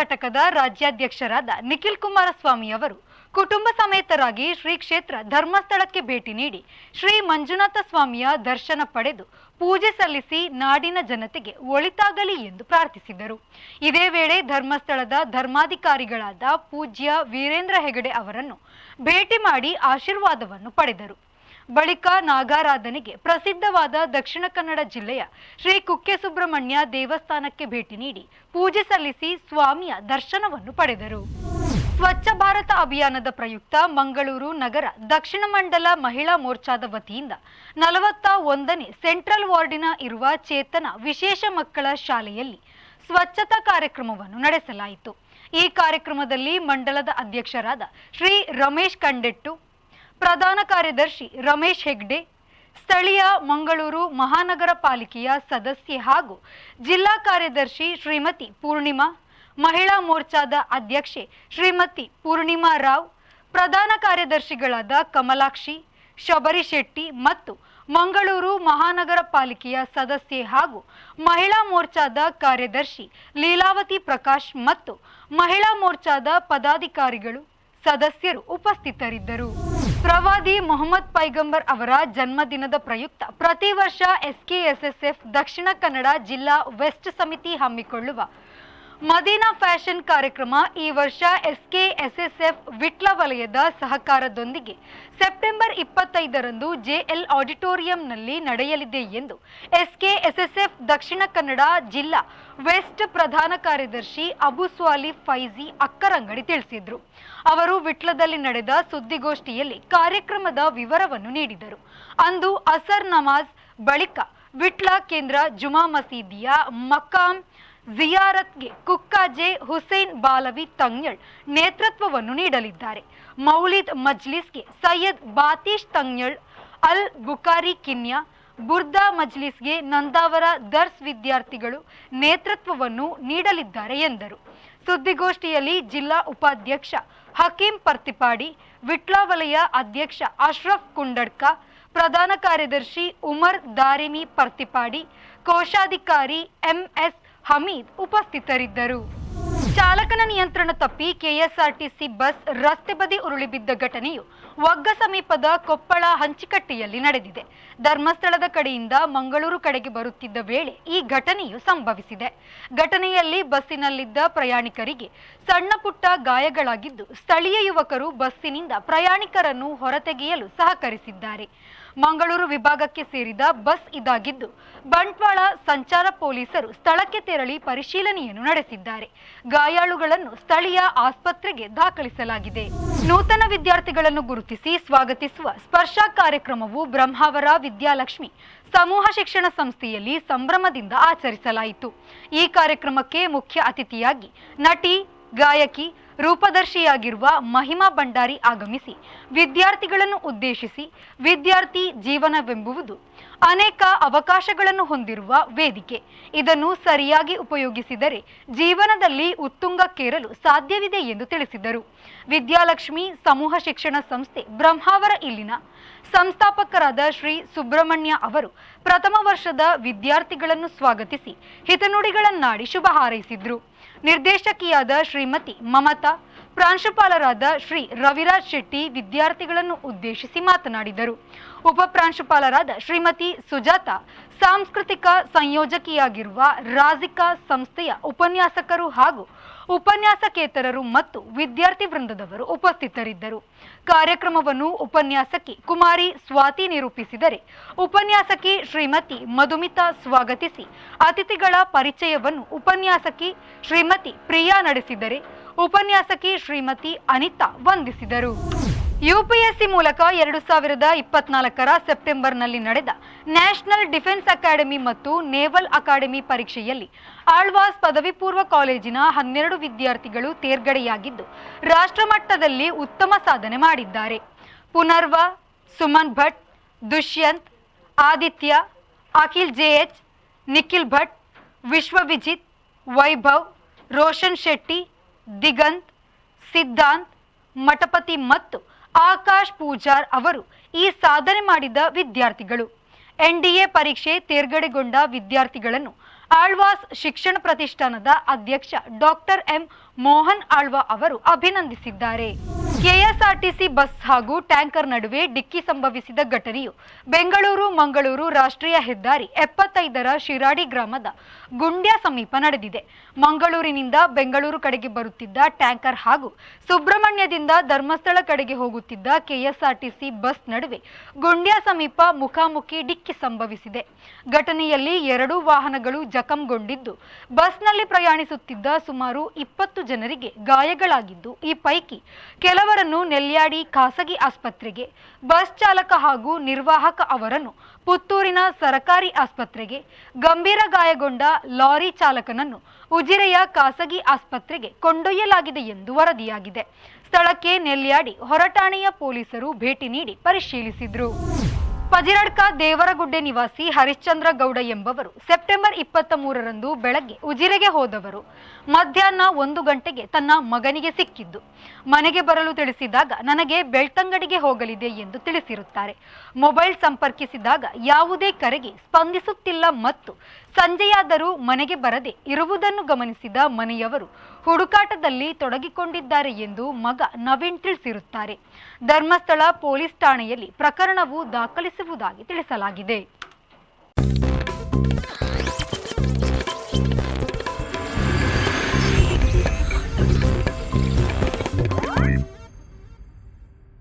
ಘಟಕದ ರಾಜ್ಯಾಧ್ಯಕ್ಷರಾದ ನಿಖಿಲ್ ಕುಮಾರಸ್ವಾಮಿ ಅವರು ಕುಟುಂಬ ಸಮೇತರಾಗಿ ಶ್ರೀ ಕ್ಷೇತ್ರ ಧರ್ಮಸ್ಥಳಕ್ಕೆ ಭೇಟಿ ನೀಡಿ ಶ್ರೀ ಮಂಜುನಾಥ ಸ್ವಾಮಿಯ ದರ್ಶನ ಪಡೆದು ಪೂಜೆ ಸಲ್ಲಿಸಿ ನಾಡಿನ ಜನತೆಗೆ ಒಳಿತಾಗಲಿ ಎಂದು ಪ್ರಾರ್ಥಿಸಿದರು. ಇದೇ ವೇಳೆ ಧರ್ಮಸ್ಥಳದ ಧರ್ಮಾಧಿಕಾರಿಗಳಾದ ಪೂಜ್ಯ ವೀರೇಂದ್ರ ಹೆಗಡೆ ಅವರನ್ನು ಭೇಟಿ ಮಾಡಿ ಆಶೀರ್ವಾದವನ್ನು ಪಡೆದರು. ಬಳಿಕ ನಾಗಾರಾಧನೆಗೆ ಪ್ರಸಿದ್ಧವಾದ ದಕ್ಷಿಣ ಕನ್ನಡ ಜಿಲ್ಲೆಯ ಶ್ರೀ ಕುಕ್ಕೆ ಸುಬ್ರಹ್ಮಣ್ಯ ದೇವಸ್ಥಾನಕ್ಕೆ ಭೇಟಿ ನೀಡಿ ಪೂಜೆ ಸಲ್ಲಿಸಿ ಸ್ವಾಮಿಯ ದರ್ಶನವನ್ನು ಪಡೆದರು. ಸ್ವಚ್ಛ ಭಾರತ ಅಭಿಯಾನದ ಪ್ರಯುಕ್ತ ಮಂಗಳೂರು ನಗರ ದಕ್ಷಿಣ ಮಂಡಲ ಮಹಿಳಾ ಮೋರ್ಚಾದ ವತಿಯಿಂದ ನಲವತ್ತ ಒಂದನೇ ಸೆಂಟ್ರಲ್ ವಾರ್ಡಿನ ಇರುವ ಚೇತನ ವಿಶೇಷ ಮಕ್ಕಳ ಶಾಲೆಯಲ್ಲಿ ಸ್ವಚ್ಛತಾ ಕಾರ್ಯಕ್ರಮವನ್ನು ನಡೆಸಲಾಯಿತು. ಈ ಕಾರ್ಯಕ್ರಮದಲ್ಲಿ ಮಂಡಲದ ಅಧ್ಯಕ್ಷರಾದ ಶ್ರೀ ರಮೇಶ್ ಕಂಡೆಟ್ಟು ಪ್ರಧಾನ ಕಾರ್ಯದರ್ಶಿ ರಮೇಶ್ ಹೆಗ್ಡೆ, ಸ್ಥಳೀಯ ಮಂಗಳೂರು ಮಹಾನಗರ ಪಾಲಿಕೆಯ ಸದಸ್ಯೆ ಹಾಗೂ ಜಿಲ್ಲಾ ಕಾರ್ಯದರ್ಶಿ ಶ್ರೀಮತಿ ಪೂರ್ಣಿಮಾ, ಮಹಿಳಾ ಮೋರ್ಚಾದ ಅಧ್ಯಕ್ಷೆ ಶ್ರೀಮತಿ ಪೂರ್ಣಿಮಾ ರಾವ್, ಪ್ರಧಾನ ಕಾರ್ಯದರ್ಶಿಗಳಾದ ಕಮಲಾಕ್ಷಿ, ಶಬರಿ ಶೆಟ್ಟಿ ಮತ್ತು ಮಂಗಳೂರು ಮಹಾನಗರ ಪಾಲಿಕೆಯ ಸದಸ್ಯೆ ಹಾಗೂ ಮಹಿಳಾ ಮೋರ್ಚಾದ ಕಾರ್ಯದರ್ಶಿ ಲೀಲಾವತಿ ಪ್ರಕಾಶ್ ಮತ್ತು ಮಹಿಳಾ ಮೋರ್ಚಾದ ಪದಾಧಿಕಾರಿಗಳು, ಸದಸ್ಯರು ಉಪಸ್ಥಿತರಿದ್ದರು. ಪ್ರವಾದಿ ಮೊಹಮ್ಮದ್ ಪೈಗಂಬರ್ ಅವರ ಜನ್ಮದಿನದ ಪ್ರಯುಕ್ತ ಪ್ರತಿ ವರ್ಷ ಎಸ್ಕೆಎಸ್ಎಸ್ಎಫ್ ದಕ್ಷಿಣ ಕನ್ನಡ ಜಿಲ್ಲಾ ವೆಸ್ಟ್ ಸಮಿತಿ ಹಮ್ಮಿಕೊಳ್ಳುವ ಮದೀನಾ ಫ್ಯಾಷನ್ ಕಾರ್ಯಕ್ರಮ ಈ ವರ್ಷ ಎಸ್ಕೆಎಸ್ಎಸ್ಎಫ್ ವಿಟ್ಲ ವಲಯದ ಸಹಕಾರದೊಂದಿಗೆ ಸೆಪ್ಟೆಂಬರ್ ಇಪ್ಪತ್ತೈದರಂದು ಜೆಎಲ್ ಆಡಿಟೋರಿಯಂನಲ್ಲಿ ನಡೆಯಲಿದೆ ಎಂದು ಎಸ್ಕೆಎಸ್ಎಸ್ಎಫ್ ದಕ್ಷಿಣ ಕನ್ನಡ ಜಿಲ್ಲಾ ವೆಸ್ಟ್ ಪ್ರಧಾನ ಕಾರ್ಯದರ್ಶಿ ಅಬು ಸ್ವಾಲಿ ಫೈಜಿ ಅಕ್ಕರಂಗಡಿ ತಿಳಿಸಿದರು. ಅವರು ವಿಟ್ಲದಲ್ಲಿ ನಡೆದ ಸುದ್ದಿಗೋಷ್ಠಿಯಲ್ಲಿ ಕಾರ್ಯಕ್ರಮದ ವಿವರವನ್ನು ನೀಡಿದರು. ಅಂದು ಅಸರ್ ನಮಾಜ್ ಬಳಿಕ ವಿಟ್ಲ ಕೇಂದ್ರ ಜುಮಾ ಮಸೀದಿಯ ಮಕಾಂ ಜಿಯಾರತ್ಗೆ ಕುಕ್ಕಾಜೆ ಹುಸೇನ್ ಬಾಲವಿ ತಂಗ್ಯಳ್ ನೇತೃತ್ವವನ್ನು ನೀಡಲಿದ್ದಾರೆ. ಮೌಲಿದ್ ಮಜ್ಲಿಸ್ಗೆ ಸೈಯದ್ ಬಾತೀಶ್ ತಂಗ್ಯಳ್, ಅಲ್ ಬುಕಾರಿ ಕಿನ್ಯಾ, ಬುರ್ದಾ ಮಜ್ಲಿಸ್ಗೆ ನಂದಾವರ ದರ್ಸ್ ವಿದ್ಯಾರ್ಥಿಗಳು ನೇತೃತ್ವವನ್ನು ನೀಡಲಿದ್ದಾರೆ ಎಂದರು. ಸುದ್ದಿಗೋಷ್ಠಿಯಲ್ಲಿ ಜಿಲ್ಲಾ ಉಪಾಧ್ಯಕ್ಷ ಹಕೀಂ ಪರ್ತಿಪಾಡಿ, ವಿಟ್ಲ ವಲಯ ಅಧ್ಯಕ್ಷ ಅಶ್ರಫ್ ಕುಂಡಡ್ಕ, ಪ್ರಧಾನ ಕಾರ್ಯದರ್ಶಿ ಉಮರ್ ದಾರಿಮಿ ಪರ್ತಿಪಾಡಿ, ಕೋಶಾಧಿಕಾರಿ ಎಂಎಸ್ ಹಮೀದ್ ಉಪಸ್ಥಿತರಿದ್ದರು. ಚಾಲಕನ ನಿಯಂತ್ರಣ ತಪ್ಪಿ ಕೆಎಸ್ಆರ್ಟಿಸಿ ಬಸ್ ರಸ್ತೆ ಬದಿ ಉರುಳಿ ಬಿದ್ದ ಘಟನೆಯು ಒಗ್ಗ ಸಮೀಪದ ಕೊಪ್ಪಳ ಹಂಚಿಕಟ್ಟೆಯಲ್ಲಿ ನಡೆದಿದೆ. ಧರ್ಮಸ್ಥಳದ ಕಡೆಯಿಂದ ಮಂಗಳೂರು ಕಡೆಗೆ ಬರುತ್ತಿದ್ದ ವೇಳೆ ಈ ಘಟನೆಯು ಸಂಭವಿಸಿದೆ. ಘಟನೆಯಲ್ಲಿ ಬಸ್ಸಿನಲ್ಲಿದ್ದ ಪ್ರಯಾಣಿಕರಿಗೆ ಸಣ್ಣ ಪುಟ್ಟ ಗಾಯಗಳಾಗಿದ್ದು ಸ್ಥಳೀಯ ಯುವಕರು ಬಸ್ಸಿನಿಂದ ಪ್ರಯಾಣಿಕರನ್ನು ಹೊರತೆಗೆಯಲು ಸಹಕರಿಸಿದ್ದಾರೆ. ಮಂಗಳೂರು ವಿಭಾಗಕ್ಕೆ ಸೇರಿದ ಬಸ್ ಇದಾಗಿದ್ದು, ಬಂಟ್ವಾಳ ಸಂಚಾರ ಪೊಲೀಸರು ಸ್ಥಳಕ್ಕೆ ತೆರಳಿ ಪರಿಶೀಲನೆಯನ್ನು ನಡೆಸಿದ್ದಾರೆ. ಗಾಯಾಳುಗಳನ್ನು ಸ್ಥಳೀಯ ಆಸ್ಪತ್ರೆಗೆ ದಾಖಲಿಸಲಾಗಿದೆ. ನೂತನ ವಿದ್ಯಾರ್ಥಿಗಳನ್ನು ಗುರುತಿಸಿ ಸ್ವಾಗತಿಸುವ ಸ್ಪರ್ಶ ಕಾರ್ಯಕ್ರಮವು ಬ್ರಹ್ಮಾವರ ವಿದ್ಯಾಲಕ್ಷ್ಮಿ ಸಮೂಹ ಶಿಕ್ಷಣ ಸಂಸ್ಥೆಯಲ್ಲಿ ಸಂಭ್ರಮದಿಂದ ಆಚರಿಸಲಾಯಿತು. ಈ ಕಾರ್ಯಕ್ರಮಕ್ಕೆ ಮುಖ್ಯ ಅತಿಥಿಯಾಗಿ ನಟಿ, ಗಾಯಕಿ ರೂಪದರ್ಶಿಯಾಗಿರುವ ಮಹಿಮಾ ಭಂಡಾರಿ ಆಗಮಿಸಿ, ವಿದ್ಯಾರ್ಥಿಗಳನ್ನು ಉದ್ದೇಶಿಸಿ, ವಿದ್ಯಾರ್ಥಿ ಜೀವನವೆಂಬುವುದು ಅನೇಕ ಅವಕಾಶಗಳನ್ನು ಹೊಂದಿರುವ ವೇದಿಕೆ. ಇದನ್ನು ಸರಿಯಾಗಿ ಉಪಯೋಗಿಸಿದರೆ ಜೀವನದಲ್ಲಿ ಉತ್ತುಂಗಕ್ಕೇರಲು ಸಾಧ್ಯವಿದೆ ಎಂದು ತಿಳಿಸಿದರು. ವಿದ್ಯಾಲಕ್ಷ್ಮಿ ಸಮೂಹ ಶಿಕ್ಷಣ ಸಂಸ್ಥೆ ಬ್ರಹ್ಮಾವರ ಇಲ್ಲಿನ ಸಂಸ್ಥಾಪಕರಾದ ಶ್ರೀ ಸುಬ್ರಹ್ಮಣ್ಯ ಅವರು ಪ್ರಥಮ ವರ್ಷದ ವಿದ್ಯಾರ್ಥಿಗಳನ್ನು ಸ್ವಾಗತಿಸಿ ಹಿತನುಡಿಗಳನ್ನಾಡಿ ಶುಭ ಹಾರೈಸಿದ್ರು. ನಿರ್ದೇಶಕಿಯಾದ ಶ್ರೀಮತಿ ಮಮತಾ, ಪ್ರಾಂಶುಪಾಲರಾದ ಶ್ರೀ ರವಿರಾಜ್ ಶೆಟ್ಟಿ ವಿದ್ಯಾರ್ಥಿಗಳನ್ನು ಉದ್ದೇಶಿಸಿ ಮಾತನಾಡಿದರು. ಉಪ ಪ್ರಾಂಶುಪಾಲರಾದ ಶ್ರೀಮತಿ ಸುಜಾತ, ಸಾಂಸ್ಕೃತಿಕ ಸಂಯೋಜಕಿಯಾಗಿರುವ ರಾಜಿಕಾ ಸಂಸ್ಥೆಯ ಉಪನ್ಯಾಸಕರು ಹಾಗೂ ಉಪನ್ಯಾಸಕೇತರರು ಮತ್ತು ವಿದ್ಯಾರ್ಥಿ ವೃಂದದವರು ಉಪಸ್ಥಿತರಿದ್ದರು. ಕಾರ್ಯಕ್ರಮವನ್ನು ಉಪನ್ಯಾಸಕಿ ಕುಮಾರಿ ಸ್ವಾತಿ ನಿರೂಪಿಸಿದರೆ ಉಪನ್ಯಾಸಕಿ ಶ್ರೀಮತಿ ಮಧುಮಿತಾ ಸ್ವಾಗತಿಸಿ. ಅತಿಥಿಗಳ ಪರಿಚಯವನ್ನು ಉಪನ್ಯಾಸಕಿ ಶ್ರೀಮತಿ ಪ್ರಿಯಾ ನಡೆಸಿದರೆ ಉಪನ್ಯಾಸಕಿ ಶ್ರೀಮತಿ ಅನಿತಾ ವಂದಿಸಿದರು. ಯುಪಿಎಸ್ಸಿ ಮೂಲಕ ಎರಡು ಸಾವಿರದ ಇಪ್ಪತ್ನಾಲ್ಕರ ಸೆಪ್ಟೆಂಬರ್ನಲ್ಲಿ ನಡೆದ ನ್ಯಾಷನಲ್ ಡಿಫೆನ್ಸ್ ಅಕಾಡೆಮಿ ಮತ್ತು ನೇವಲ್ ಅಕಾಡೆಮಿ ಪರೀಕ್ಷೆಯಲ್ಲಿ ಆಳ್ವಾಸ್ ಪದವಿ ಪೂರ್ವ ಕಾಲೇಜಿನ ಹನ್ನೆರಡು ವಿದ್ಯಾರ್ಥಿಗಳು ತೇರ್ಗಡೆಯಾಗಿದ್ದು, ರಾಷ್ಟ್ರಮಟ್ಟದಲ್ಲಿ ಉತ್ತಮ ಸಾಧನೆ ಮಾಡಿದ್ದಾರೆ. ಪುನರ್ವ, ಸುಮನ್ ಭಟ್, ದುಷ್ಯಂತ್, ಆದಿತ್ಯ, ಅಖಿಲ್ ಜೆಎಚ್ ನಿಖಿಲ್ ಭಟ್, ವಿಶ್ವವಿಜಿತ್, ವೈಭವ್, ರೋಷನ್ ಶೆಟ್ಟಿ, ದಿಗಂತ್, ಸಿದ್ಧಾಂತ್, ಮಠಪತಿ ಮತ್ತು ಆಕಾಶ್ ಪೂಜಾರ್ ಅವರು ಈ ಸಾಧನೆ ಮಾಡಿದ ವಿದ್ಯಾರ್ಥಿಗಳು. ಎನ್ಡಿಎ ಪರೀಕ್ಷೆ ತೇರ್ಗಡೆಗೊಂಡ ವಿದ್ಯಾರ್ಥಿಗಳನ್ನು ಆಳ್ವಾಸ್ ಶಿಕ್ಷಣ ಪ್ರತಿಷ್ಠಾನದ ಅಧ್ಯಕ್ಷ ಡಾಕ್ಟರ್ ಎಂ ಮೋಹನ್ ಆಳ್ವಾ ಅವರು ಅಭಿನಂದಿಸಿದ್ದಾರೆ. ಕೆಎಸ್ಆರ್ಟಿಸಿ ಬಸ್ ಹಾಗೂ ಟ್ಯಾಂಕರ್ ನಡುವೆ ಡಿಕ್ಕಿ ಸಂಭವಿಸಿದ ಘಟನೆಯು ಬೆಂಗಳೂರು, ಮಂಗಳೂರು ರಾಷ್ಟ್ರೀಯ ಹೆದ್ದಾರಿ ಎಪ್ಪತ್ತೈದರ ಶಿರಾಡಿ ಗ್ರಾಮದ ಗುಂಡ್ಯ ಸಮೀಪ ನಡೆದಿದೆ. ಮಂಗಳೂರಿನಿಂದ ಬೆಂಗಳೂರು ಕಡೆಗೆ ಬರುತ್ತಿದ್ದ ಟ್ಯಾಂಕರ್ ಹಾಗೂ ಸುಬ್ರಹ್ಮಣ್ಯದಿಂದ ಧರ್ಮಸ್ಥಳ ಕಡೆಗೆ ಹೋಗುತ್ತಿದ್ದ ಕೆಎಸ್ಆರ್ಟಿಸಿ ಬಸ್ ನಡುವೆ ಗುಂಡ್ಯ ಸಮೀಪ ಮುಖಾಮುಖಿ ಡಿಕ್ಕಿ ಸಂಭವಿಸಿದೆ. ಘಟನೆಯಲ್ಲಿ ಎರಡು ವಾಹನಗಳು ಜಖಂಗೊಂಡಿದ್ದು, ಬಸ್ನಲ್ಲಿ ಪ್ರಯಾಣಿಸುತ್ತಿದ್ದ ಸುಮಾರು ಇಪ್ಪತ್ತು ಜನರಿಗೆ ಗಾಯಗಳಾಗಿದ್ದು, ಈ ಪೈಕಿ ಕೆಲವರನ್ನು ನೆಲ್ಯಾಡಿ ಖಾಸಗಿ ಆಸ್ಪತ್ರೆಗೆ, ಬಸ್ ಚಾಲಕ ಹಾಗೂ ನಿರ್ವಾಹಕ ಅವರನ್ನು ಪುತ್ತೂರಿನ ಸರಕಾರಿ ಆಸ್ಪತ್ರೆಗೆ, ಗಂಭೀರ ಗಾಯಗೊಂಡ ಲಾರಿ ಚಾಲಕನನ್ನು ಉಜಿರೆಯ ಖಾಸಗಿ ಆಸ್ಪತ್ರೆಗೆ ಕೊಂಡೊಯ್ಯಲಾಗಿದೆ ಎಂದು ವರದಿಯಾಗಿದೆ. ಸ್ಥಳಕ್ಕೆ ನೆಲ್ಯಾಡಿ ಹೊರಠಾಣೆಯ ಪೊಲೀಸರು ಭೇಟಿ ನೀಡಿ ಪರಿಶೀಲಿಸಿದ್ರು. ಪಜಿರಡ್ಕ ದೇವರಗುಡ್ಡೆ ನಿವಾಸಿ ಹರಿಶ್ಚಂದ್ರ ಗೌಡ ಎಂಬವರು ಸೆಪ್ಟೆಂಬರ್ ಇಪ್ಪತ್ತ ಮೂರರಂದು ಬೆಳಗ್ಗೆ ಉಜಿರೆಗೆ ಹೋದವರು. ಮಧ್ಯಾಹ್ನ ಒಂದು ಗಂಟೆಗೆ ತನ್ನ ಮಗನಿಗೆ ಸಿಕ್ಕಿದ್ದು. ಮನೆಗೆ ಬರಲು ತಿಳಿಸಿದಾಗ, ನನಗೆ ಬೆಳ್ತಂಗಡಿಗೆ ಹೋಗಲಿದೆ ಎಂದು ತಿಳಿಸಿರುತ್ತಾರೆ. ಮೊಬೈಲ್ ಸಂಪರ್ಕಿಸಿದಾಗ, ಯಾವುದೇ ಕರೆಗೆ ಸ್ಪಂದಿಸುತ್ತಿಲ್ಲ ಮತ್ತು ಸಂಜೆಯಾದರೂ ಮನೆಗೆ ಬರದೆ ಇರುವುದನ್ನು ಗಮನಿಸಿದ ಮನೆಯವರು ಹುಡುಕಾಟದಲ್ಲಿ ತೊಡಗಿಕೊಂಡಿದ್ದಾರೆ ಎಂದು ಮಗ ನವೀನ್ ತಿಳಿಸಿರುತ್ತಾರೆ. ಧರ್ಮಸ್ಥಳ ಪೊಲೀಸ್ ಠಾಣೆಯಲ್ಲಿ ಪ್ರಕರಣವು ದಾಖಲಿಸುವುದಾಗಿ ತಿಳಿಸಲಾಗಿದೆ.